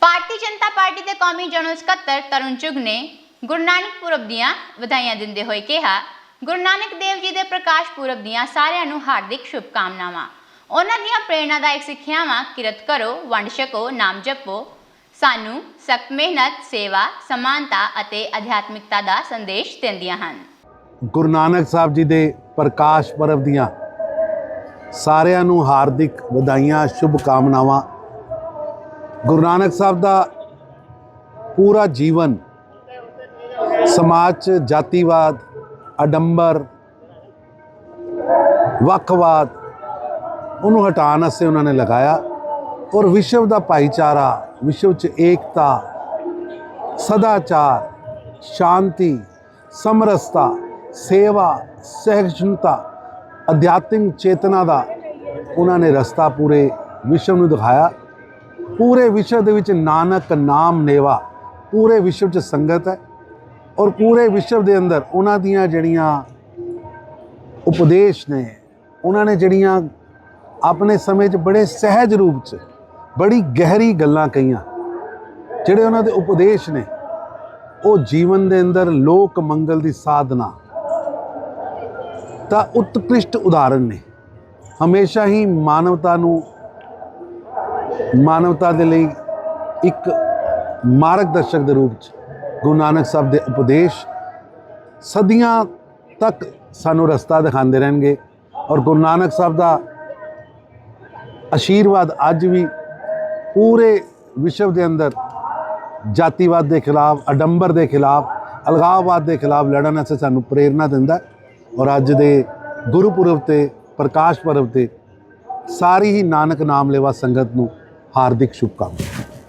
Bharatiya Janata party ਦੇ ਕੌਮੀ general ਸਕੱਤਰ ਤਰੁਣ ਚੁਗ ਨੇ ਗੁਰੂ ਨਾਨਕ ਪੁਰਬ ਦੀਆਂ ਵਧਾਈਆਂ ਦਿੰਦੇ ਹੋਏ ਕਿਹਾ, ਗੁਰੂ ਨਾਨਕ ਦੇਵ ਜੀ ਦੇ ਪ੍ਰਕਾਸ਼ ਪੁਰਬ ਦੀਆਂ ਸਾਰਿਆਂ ਨੂੰ ਹਾਰਦਿਕ ਸ਼ੁਭਕਾਮਨਾਵਾਂ। ਉਹਨਾਂ ਦੀਆਂ ਪ੍ਰੇਰਣਾਦਾਇਕ ਸਿੱਖਿਆਵਾਂ ਕਿਰਤ ਕਰੋ, ਵੰਡ ਛਕੋ, ਨਾਮ ਜਪੋ। ਸਾਨੂੰ ਸਖਤ ਮਿਹਨਤ, ਸੇਵਾ, ਸਮਾਨਤਾ ਅਤੇ ਅਧਿਆਤਮਿਕਤਾ ਦਾ ਸੰਦੇਸ਼ ਦਿੰਦੀਆਂ ਹਨ। ਗੁਰੂ ਨਾਨਕ ਸਾਹਿਬ ਜੀ ਦੇ ਪ੍ਰਕਾਸ਼ ਪੁਰਬ ਦੀਆਂ ਸਾਰਿਆਂ ਨੂੰ ਹਾਰਦਿਕ ਵਧਾਈਆਂ ਸ਼ੁਭ ਕਾਮਨਾਵਾਂ ਗੁਰੂ ਨਾਨਕ ਸਾਹਿਬ ਦਾ ਪੂਰਾ ਜੀਵਨ ਸਮਾਜ 'ਚ ਜਾਤੀਵਾਦ, ਅਡੰਬਰ, ਵੱਖਵਾਦ, ਉਹਨੂੰ ਹਟਾਉਣ ਵਾਸਤੇ ਉਹਨਾਂ ਨੇ ਲਗਾਇਆ ਔਰ ਵਿਸ਼ਵ ਦਾ ਭਾਈਚਾਰਾ, ਵਿਸ਼ਵ 'ਚ ਏਕਤਾ, ਸਦਾਚਾਰ, ਸ਼ਾਂਤੀ, ਸਮਰਸਤਾ, ਸੇਵਾ, ਸਹਿਜਨਤਾ, ਅਧਿਆਤਮਿਕ ਚੇਤਨਾ ਦਾ ਉਹਨਾਂ ਨੇ ਰਸਤਾ ਪੂਰੇ ਵਿਸ਼ਵ ਨੂੰ ਦਿਖਾਇਆ। ਪੂਰੇ ਵਿਸ਼ਵ ਦੇ ਵਿੱਚ ਨਾਨਕ ਨਾਮ ਨੇਵਾ ਪੂਰੇ ਵਿਸ਼ਵ 'ਚ ਸੰਗਤ ਹੈ ਔਰ ਪੂਰੇ ਵਿਸ਼ਵ ਦੇ ਅੰਦਰ ਉਹਨਾਂ ਦੀਆਂ ਜਿਹੜੀਆਂ ਉਪਦੇਸ਼ ਨੇ, ਉਹਨਾਂ ਨੇ ਜਿਹੜੀਆਂ ਆਪਣੇ ਸਮੇਂ 'ਚ ਬੜੇ ਸਹਿਜ ਰੂਪ 'ਚ, ਬੜੀ ਗਹਿਰੀ ਗੱਲਾਂ ਕਹੀਆਂ, ਜਿਹੜੇ ਉਹਨਾਂ ਦੇ ਉਪਦੇਸ਼ ਨੇ, ਉਹ ਜੀਵਨ ਦੇ ਅੰਦਰ ਲੋਕ ਮੰਗਲ ਦੀ ਸਾਧਨਾ ਦਾ ਉਤਕ੍ਰਿਸ਼ਟ ਉਦਾਹਰਣ ਨੇ। ਹਮੇਸ਼ਾ ਹੀ ਮਾਨਵਤਾ ਨੂੰ ਮਾਨਵਤਾ ਦੇ ਲਈ ਇੱਕ ਮਾਰਗਦਰਸ਼ਕ ਦੇ ਰੂਪ 'ਚ ਗੁਰੂ ਨਾਨਕ ਸਾਹਿਬ ਦੇ ਉਪਦੇਸ਼ ਸਦੀਆਂ ਤੱਕ ਸਾਨੂੰ ਰਸਤਾ ਦਿਖਾਉਂਦੇ ਰਹਿਣਗੇ ਔਰ ਗੁਰੂ ਨਾਨਕ ਸਾਹਿਬ ਦਾ ਆਸ਼ੀਰਵਾਦ ਅੱਜ ਵੀ ਪੂਰੇ ਵਿਸ਼ਵ ਦੇ ਅੰਦਰ ਜਾਤੀਵਾਦ ਦੇ ਖਿਲਾਫ, ਅਡੰਬਰ ਦੇ ਖਿਲਾਫ ਅਲਗਾਵਵਾਦ ਦੇ ਖਿਲਾਫ ਲੜਨ ਵਾਸਤੇ ਸਾਨੂੰ ਪ੍ਰੇਰਣਾ ਦਿੰਦਾ ਔਰ ਅੱਜ ਦੇ ਗੁਰਪੁਰਬ ਤੇ ਪ੍ਰਕਾਸ਼ ਪਰਵ ਤੇ ਸਾਰੀ ਹੀ ਨਾਨਕ ਨਾਮ ਲੇਵਾ ਸੰਗਤ ਨੂੰ ਹਾਰਦਿਕ ਸ਼ੁਭਕਾਮਨਾਵਾਂ।